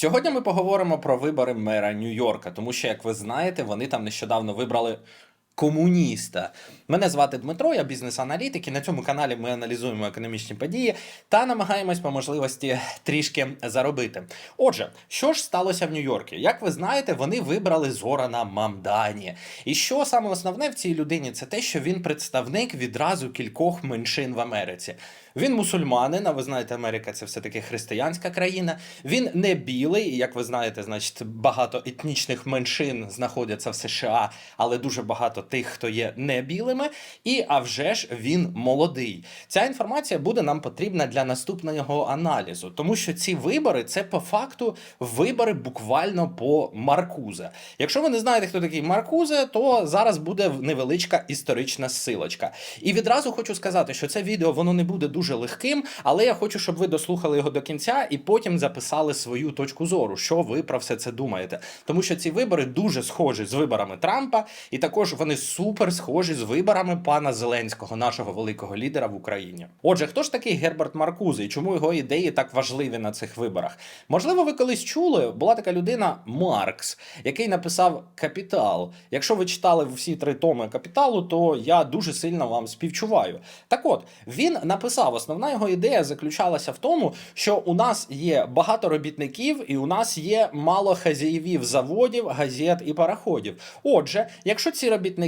Сьогодні ми поговоримо про вибори мера Нью-Йорка, тому що, як ви знаєте, вони там нещодавно вибрали. Комуніста. Мене звати Дмитро, я бізнес-аналітик, і на цьому каналі ми аналізуємо економічні події та намагаємось по можливості трішки заробити. Отже, що ж сталося в Нью-Йорку? Як ви знаєте, вони вибрали Зорана Мамдані. І що саме основне в цій людині, це те, що він представник відразу кількох меншин в Америці. Він мусульманин, а ви знаєте, Америка це все-таки християнська країна. Він не білий, і як ви знаєте, значить багато етнічних меншин знаходяться в США, але дуже багато тих, хто є не білими. І а вже ж він молодий. Ця інформація буде нам потрібна для наступного аналізу, тому що ці вибори це по факту вибори буквально по Маркузе. Якщо ви не знаєте, хто такий Маркузе, то зараз буде невеличка історична силочка. І відразу хочу сказати, що це відео воно не буде дуже легким, але я хочу, щоб ви дослухали його до кінця і потім записали свою точку зору, що ви про все це думаєте. Тому що ці вибори дуже схожі з виборами Трампа, і також вони супер схожі з виборами пана Зеленського, нашого великого лідера в Україні. Отже, хто ж такий Герберт Маркузе і чому його ідеї так важливі на цих виборах? Можливо, ви колись чули, була така людина Маркс, який написав Капітал. Якщо ви читали всі три томи капіталу, то я дуже сильно вам співчуваю. Так от він написав: основна його ідея заключалася в тому, що у нас є багато робітників, і у нас є мало хазяївів заводів, газет і пароходів. Отже, якщо ці робітники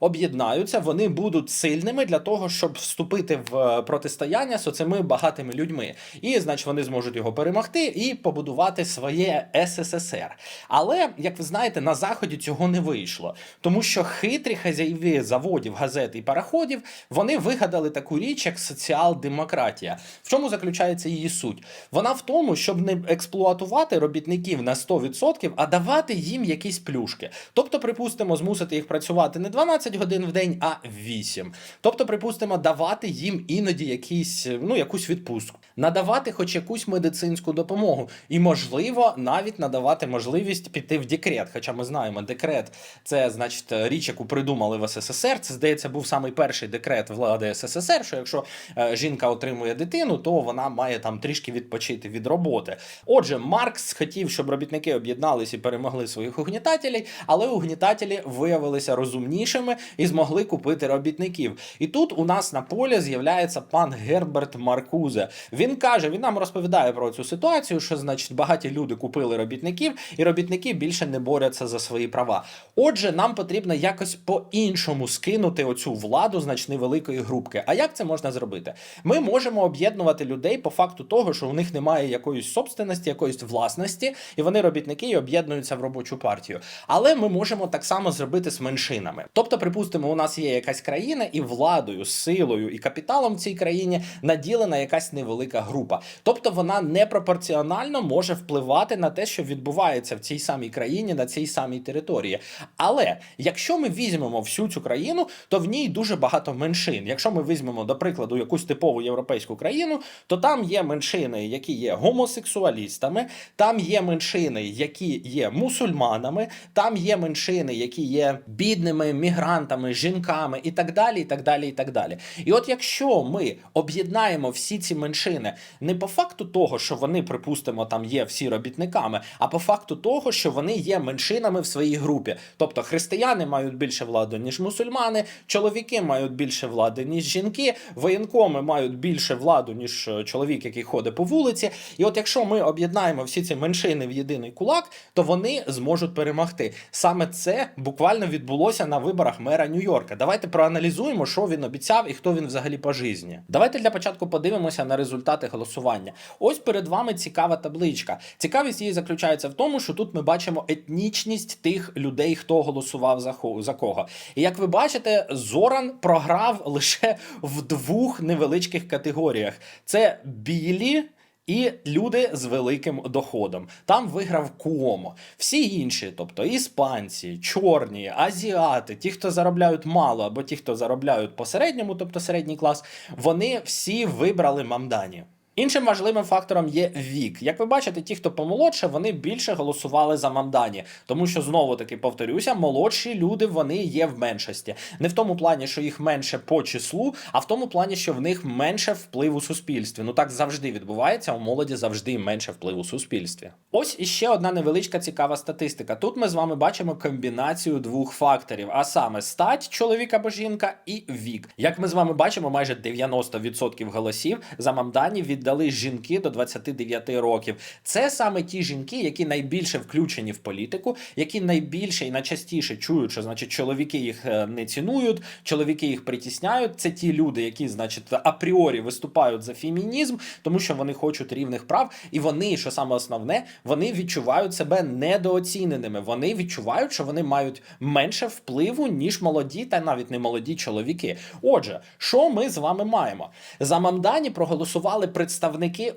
об'єднаються, вони будуть сильними для того, щоб вступити в е, протистояння з оцими багатими людьми. І, значить, вони зможуть його перемогти і побудувати своє СССР. Але, як ви знаєте, на заході цього не вийшло, тому що хитрі хазяїви заводів, газет і пароходів вони вигадали таку річ, як соціал-демократія. В чому заключається її суть? Вона в тому, щоб не експлуатувати робітників на 100%, а давати їм якісь плюшки. Тобто, припустимо, змусити їх працювати не 12 годин в день, а 8. Тобто, припустимо, давати їм іноді якісь, ну, якусь відпустку, надавати хоч якусь медицинську допомогу, і, можливо, навіть надавати можливість піти в декрет. Хоча ми знаємо, декрет це значить річ, яку придумали в СССР. Це здається, був самий перший декрет влади СССР. Що якщо е, жінка отримує дитину, то вона має там трішки відпочити від роботи. Отже, Маркс хотів, щоб робітники об'єднались і перемогли своїх угнітателей, але угнітателі виявилися розумнішими і змогли купити робітників. І тут у нас на полі з'являється пан Герберт Маркузе. Він каже, він нам розповідає про цю ситуацію, що значить багаті люди купили робітників, і робітники більше не борються за свої права. Отже, нам потрібно якось по-іншому скинути оцю владу значно великої групки. А як це можна зробити? Ми можемо об'єднувати людей по факту того, що у них немає якоїсь собственності, якоїсь власності, і вони робітники і об'єднуються в робочу партію. Але ми можемо так само зробити з меншинами. Тобто, припустимо, у нас є якась країна, і владою, силою і капіталом в цій країні наділена якась невелика група. Тобто вона непропорціонально може впливати на те, що відбувається в цій самій країні, на цій самій території. Але якщо ми візьмемо всю цю країну, то в ній дуже багато меншин. Якщо ми візьмемо, до прикладу, якусь типову європейську країну, то там є меншини, які є гомосексуалістами, там є меншини, які є мусульманами, там є меншини, які є бідними мігрантами, жінками і так далі. І так далі, і так далі. І от якщо ми об'єднаємо всі ці меншини не по факту того, що вони, припустимо, там є всі робітниками, а по факту того, що вони є меншинами в своїй групі. Тобто християни мають більше влади, ніж мусульмани, чоловіки мають більше влади, ніж жінки, воєнкоми мають більше владу, ніж е, чоловік, який ходить по вулиці. І от якщо ми об'єднаємо всі ці меншини в єдиний кулак, то вони зможуть перемогти. Саме це буквально відбулося на виборах мера Нью-Йорка. Давайте проаналізуємо, що він обіцяв і хто він взагалі по житті. Давайте для початку подивимося на результати голосування. Ось перед вами цікава табличка. Цікавість її заключається в тому, що тут ми бачимо етнічність тих людей, хто голосував за за кого. І як ви бачите, Зоран програв лише в двох невеличких категоріях: це білі. І люди з великим доходом. Там виграв Куомо. Всі інші, тобто іспанці, чорні, азіати, ті, хто заробляють мало, або ті, хто заробляють по середньому, тобто середній клас, вони всі вибрали Мамдані. Іншим важливим фактором є вік. Як ви бачите, ті, хто помолодше, вони більше голосували за Мамдані, тому що знову таки повторюся, молодші люди вони є в меншості. Не в тому плані, що їх менше по числу, а в тому плані, що в них менше впливу у суспільстві. Ну так завжди відбувається. У молоді завжди менше впливу у суспільстві. Ось іще одна невеличка цікава статистика. Тут ми з вами бачимо комбінацію двох факторів, а саме стать чоловік або жінка і вік. Як ми з вами бачимо, майже 90% голосів за Мамдані віддали жінки до 29 років. Це саме ті жінки, які найбільше включені в політику, які найбільше і найчастіше чують, що значить чоловіки їх е, не цінують, чоловіки їх притісняють. Це ті люди, які, значить, апріорі виступають за фемінізм, тому що вони хочуть рівних прав, і вони, що саме основне, вони відчувають себе недооціненими. Вони відчувають, що вони мають менше впливу, ніж молоді, та навіть не молоді чоловіки. Отже, що ми з вами маємо? За Мамдані проголосували представники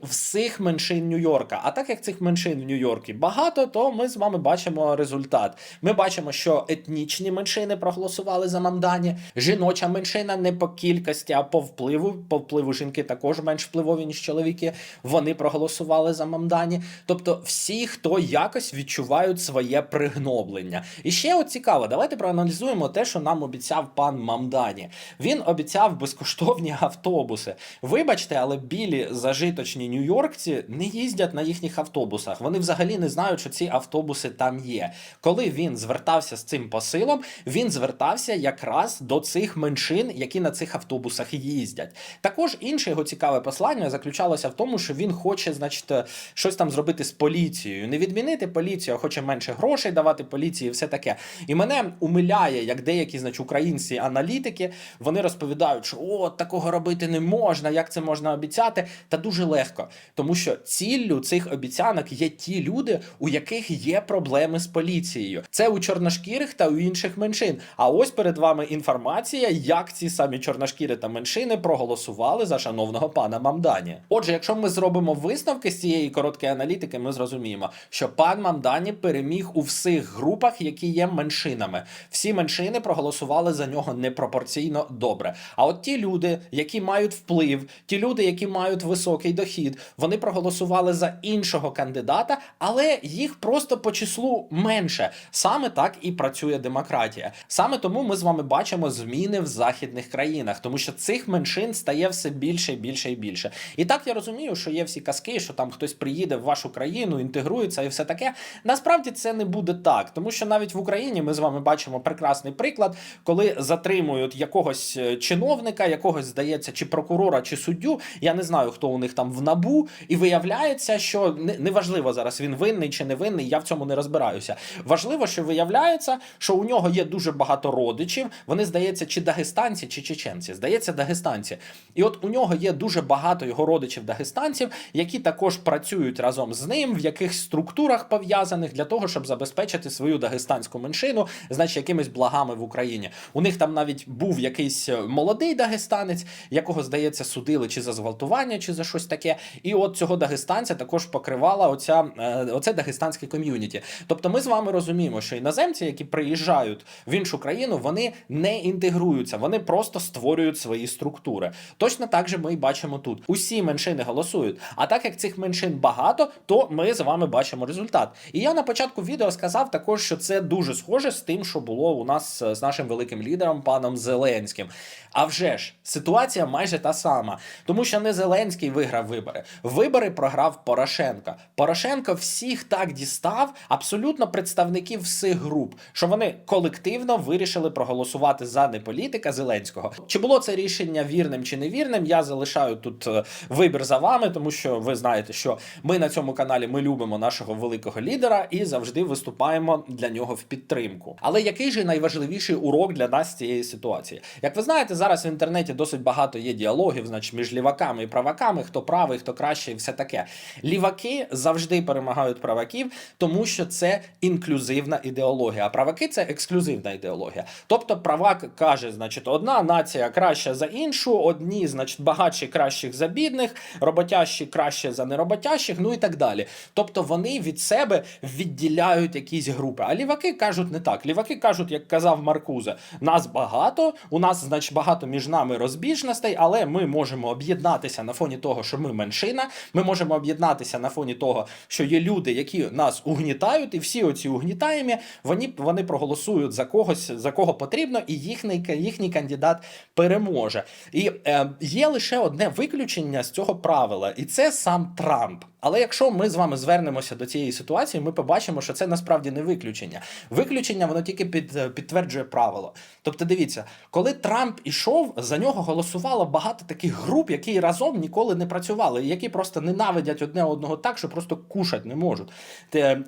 всіх меншин Нью-Йорка. А так як цих меншин в Нью-Йоркі багато, то ми з вами бачимо результат. Ми бачимо, що етнічні меншини проголосували за Мамдані, жіноча меншина не по кількості, а по впливу. По впливу жінки також менш впливові, ніж чоловіки. Вони проголосували за Мамдані. Тобто, всі, хто якось відчувають своє пригноблення. І ще от цікаво, давайте проаналізуємо те, що нам обіцяв пан Мамдані. Він обіцяв безкоштовні автобуси. Вибачте, але білі зажиточні нью-йоркці не їздять на їхніх автобусах. Вони взагалі не знають, що ці автобуси там є. Коли він звертався з цим посилом, він звертався якраз до цих меншин, які на цих автобусах їздять. Також інше його цікаве послання заключалося в тому, що він хоче, значить, е, щось там зробити з поліцією. Не відмінити поліцію, а хоче менше грошей давати поліції, і все таке. І мене умиляє, як деякі, значить, українці аналітики, вони розповідають, що о, такого робити не можна, як це можна обіцяти. Та дуже легко, тому що ціллю цих обіцянок є ті люди, у яких є проблеми з поліцією. Це у чорношкірих та у інших меншин. А ось перед вами інформація, як ці самі чорношкіри та меншини проголосували за шановного пана Мамдані. Отже, якщо ми зробимо висновки з цієї короткої аналітики, ми зрозуміємо, що пан Мамдані переміг у всіх групах, які є меншинами. Всі меншини проголосували за нього непропорційно добре. А от ті люди, які мають вплив, ті люди, які мають високий дохід, вони проголосували за іншого кандидата, але їх просто по числу менше. Саме так і працює демократія. Саме тому ми з вами бачимо зміни в західних країнах, тому що цих меншин стає все більше і більше і більше. І так я розумію, що є всі казки, що там хтось приїде в вашу країну, інтегрується і все таке. Насправді це не буде так, тому що навіть в Україні ми з вами бачимо прекрасний приклад, коли затримують якогось е, чиновника, якогось здається, чи прокурора, чи суддю. Я не знаю, хто у них там в набу, і виявляється, що не- неважливо зараз він винний чи не винний, я в цьому не розбираюся. Важливо, що виявляється, що у нього є дуже багато родичів. Вони здається, чи дагестанці, чи чеченці. Здається, дагестанці. І от у нього є дуже багато його родичів дагестанців, які також працюють разом з ним в якихось структурах пов'язаних для того, щоб забезпечити свою дагестанську меншину, значить, якимись благами в Україні. У них там навіть був якийсь е, молодий дагестанець, якого здається судили чи за зґвалтування, чи за щось таке. І от цього дагестанця також покривала оця е, оце дагестанське ком'юніті. Тобто, ми з вами розуміємо, що іноземці, які приїжджають в іншу країну, вони не інтегруються, вони просто створюють свої структури. Точно так же ми і бачимо тут. Усі меншини голосують. А так як цих меншин багато, то ми з вами бачимо результат. І я на початку відео сказав також, що це дуже схоже з тим, що було у нас е, з нашим великим лідером паном Зеленським. А вже ж ситуація майже та сама, тому що не Зеленський виграв вибори. Вибори програв Порошенко. Порошенко всіх так дістав, абсолютно представників всіх груп, що вони колективно вирішили проголосувати за не політика Зеленського. Чи було це рішення вірним чи невірним? Я залишаю тут е, вибір за вами, тому що ви знаєте, що ми на цьому каналі ми любимо нашого великого лідера і завжди виступаємо для нього в підтримку. Але який же найважливіший урок для нас цієї ситуації? Як ви знаєте, зараз в інтернеті досить багато є діалогів, значить, між ліваками і праваками, хто правий, хто краще, і все таке. Ліваки завжди перемагають праваків, тому що це інклюзивна ідеологія. А праваки це ексклюзивна ідеологія. Тобто правак каже, значить, одна нація краща за іншу, одні, значить, багатші кращих за бідних, роботящі краще за нероботящих, ну і так далі. Тобто вони від себе відділяють якісь групи. А ліваки кажуть не так. Ліваки кажуть, як казав Маркузе, нас багато, у нас, значить, багато між нами розбіжностей, але ми можемо об'єднатися на фоні того. Того, що ми меншина. Ми можемо об'єднатися на фоні того, що є люди, які нас угнітають, і всі оці угнітаємі, вони, вони проголосують за когось, за кого потрібно, і їхній, їхній кандидат переможе. І е, є лише одне виключення з цього правила, і це сам Трамп. Але якщо ми з вами звернемося до цієї ситуації, ми побачимо, що це насправді не виключення. Виключення воно тільки під, підтверджує правило. Тобто, дивіться, коли Трамп ішов, за нього голосувало багато таких груп, які разом ніколи не працювали, які просто ненавидять одне одного так, що просто кушать не можуть.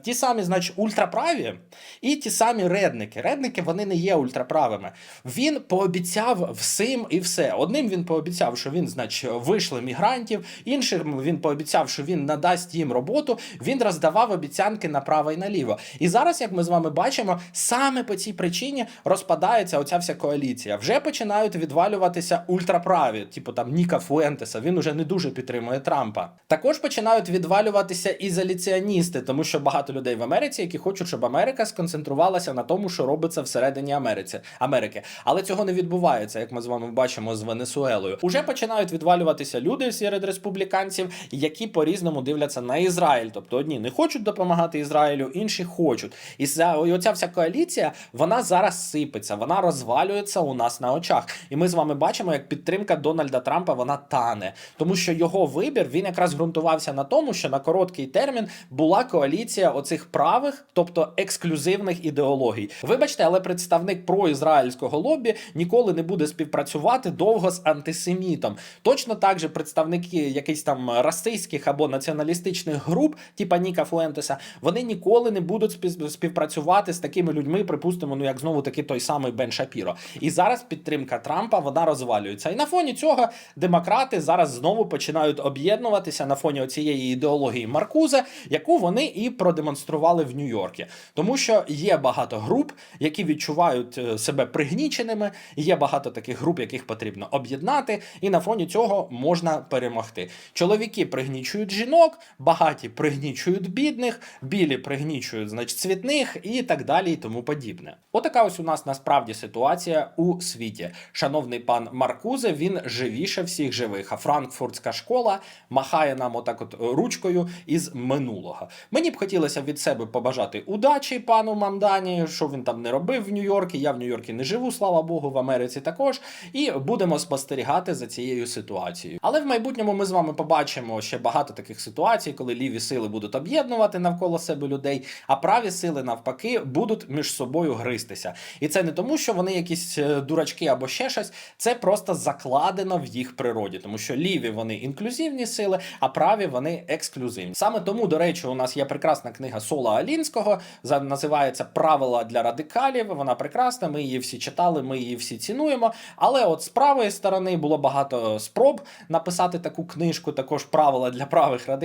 Ті самі, значить, ультраправі і ті самі редники. Редники вони не є ультраправими. Він пообіцяв всім і все. Одним він пообіцяв, що він, значить, вийшли мігрантів, іншим він пообіцяв, що він надасть їм роботу. Він роздавав обіцянки направо і наліво. І зараз, як ми з вами бачимо, саме по цій причині розпадається оця вся коаліція. Вже починають відвалюватися ультраправі, типу там Ніка Фуентеса. Він уже не дуже підтримує Трампа. Також починають відвалюватися ізоляціоністи, тому що багато людей в Америці, які хочуть, щоб Америка сконцентрувалася на тому, що робиться всередині Америці Америки. Але цього не відбувається, як ми з вами бачимо з Венесуелою. Уже починають відвалюватися люди серед республіканців, які по-різному дивляться на Ізраїль. Тобто одні не хочуть допомагати Ізраїлю, інші хочуть. І ця, і оця вся коаліція вона зараз сипеться, вона розвалюється у нас на очах. І ми з вами бачимо, як підтримка Дональда Трампа вона тане, тому що його вибір він якраз ґрунтувався на тому, що на короткий термін була коаліція оцих правих, тобто ексклюзивних ідеологій. Вибачте, але представник проізраїльського лобі ніколи не буде співпрацювати довго з антисемітом. Точно так же представники якихось там расистських або націоналістичних груп, типа Ніка Фуентеса, вони ніколи не будуть співпрацювати з такими людьми, припустимо, ну як знову таки той самий Бен Шапіро. І зараз підтримка Трампа вона розвалюється. І на фоні цього демократи зараз знову починають об'єднуватися на фоні цієї ідеології Маркузе, яку вони і продемонстрували в Нью-Йоркі. Тому що є багато груп, які відчувають е, себе пригніченими, є багато таких груп, яких потрібно об'єднати, і на фоні цього можна перемогти. Чоловіки пригнічують жінок, багаті пригнічують бідних, білі пригнічують, значить, цвітних і так далі, і тому подібне. Отака ось у нас насправді ситуація у світі. Шановний пан Маркузе, він живіше всіх живих. А франкфуртська школа махає нам отак от ручкою із минулого. Мені б хотілося від себе побажати удачі пану Мамдані, що він там не робив в Нью-Йорку. Я в Нью-Йорку не живу, слава Богу, в Америці також. І будемо спостерігати за цією ситуацією. Але в майбутньому ми з вами побачимо ще багато таких ситуацій, коли ліві сили будуть об'єднувати навколо себе людей, а праві сили навпаки будуть між собою гристися. І це не тому, що вони якісь е, дурачки або ще щось. Це просто закладено в їх природі, тому що ліві вони інклюзивні сили, а праві вони ексклюзивні. Саме тому, до речі, у нас є прекрасна книга Сола Алінського, називається Правила для радикалів. Вона прекрасна. Ми її всі читали, ми її всі цінуємо. Але от з правої сторони було багато спроб написати таку книжку, також правила для правих радикалів,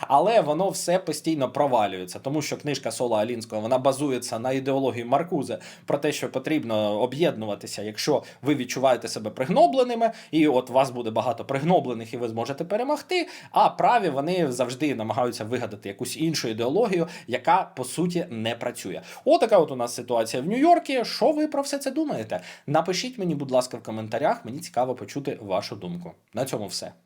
але воно все постійно провалюється, тому що книжка Сола Алінського вона базується на ідеології Маркузе про те, що потрібно об'єднуватися, якщо ви відчуваєте себе пригнобленими, і от вас буде багато пригноблених, і ви зможете перемогти. А праві вони завжди намагаються вигадати якусь іншу ідеологію, яка по суті не працює. Отака от у нас ситуація в Нью-Йорку. Що ви про все це думаєте? Напишіть мені, будь ласка, в коментарях. Мені цікаво почути вашу думку. На цьому все.